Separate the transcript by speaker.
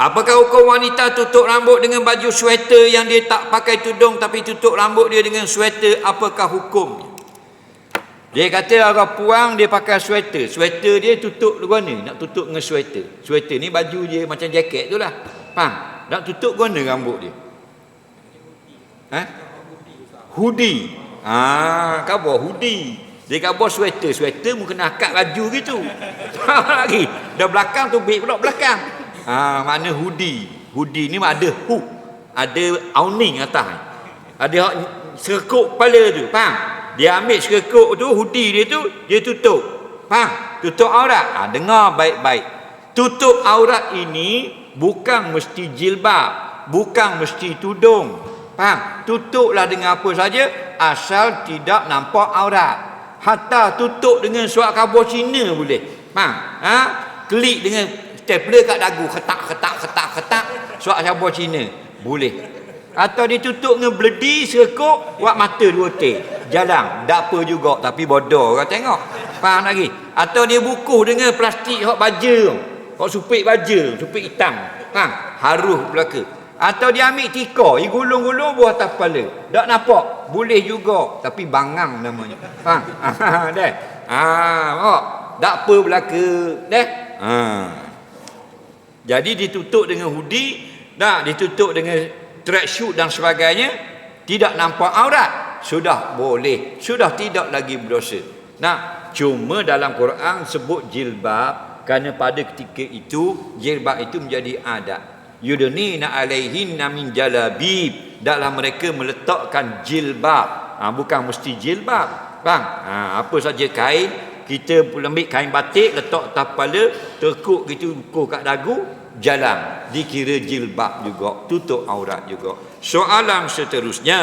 Speaker 1: Apakah hukum wanita tutup rambut dengan baju sweater yang dia tak pakai tudung tapi tutup rambut dia dengan sweater? Apakah hukumnya? Dia kata orang puang dia pakai sweater. Sweater dia tutup guna. Nak tutup dengan sweater. Sweater ni baju dia macam jaket tu lah. Faham? Nak tutup guna rambut dia. Ha? Hoodie. Ah, kau bawa hoodie. Dia kau bawa sweater. Sweater mungkin kena akad baju gitu. Faham lagi? Dah belakang tu beg pula belakang. Ah, mana hoodie. Hoodie ni ada hook. Ada awning atas. Ada hak sekuk kepala tu. Faham? Dia ambil sekuk tu, hoodie dia tu, dia tutup. Faham? Tutup aurat. Ah, dengar baik-baik. Tutup aurat ini bukan mesti jilbab. Bukan mesti tudung. Faham? Tutuplah dengan apa saja asal tidak nampak aurat. Hatta tutup dengan surat khabar Cina boleh. Faham? Ha? Klik dengan stapler kat dagu, ketak ketak ketak ketak surat khabar Cina. Boleh. Atau ditutup dengan bledi sekuk buat mata dua teh. Jalan, tak apa juga tapi bodoh kau tengok. Faham lagi? Atau dia bukuh dengan plastik hok baja. Hok supik baja, supik hitam. Faham? Haruh belaka. Atau dia ambil tika, dia gulung-gulung buah atas kepala. Tak nampak? Boleh juga. Tapi bangang namanya. Faham? Dah. Ah, oh, tak apa belaka. Dah. Ah. Jadi ditutup dengan hoodie, dah ditutup dengan tracksuit dan sebagainya, tidak nampak aurat. Sudah boleh. Sudah tidak lagi berdosa. Nah, cuma dalam Quran sebut jilbab kerana pada ketika itu jilbab itu menjadi adat yudnina alaihinna min jalabib dalam mereka meletakkan jilbab ha, bukan mesti jilbab bang ha, apa saja kain kita ambil kain batik letak atas kepala tekuk gitu ukur kat dagu jalan. Dikira jilbab juga tutup aurat juga. Soalan seterusnya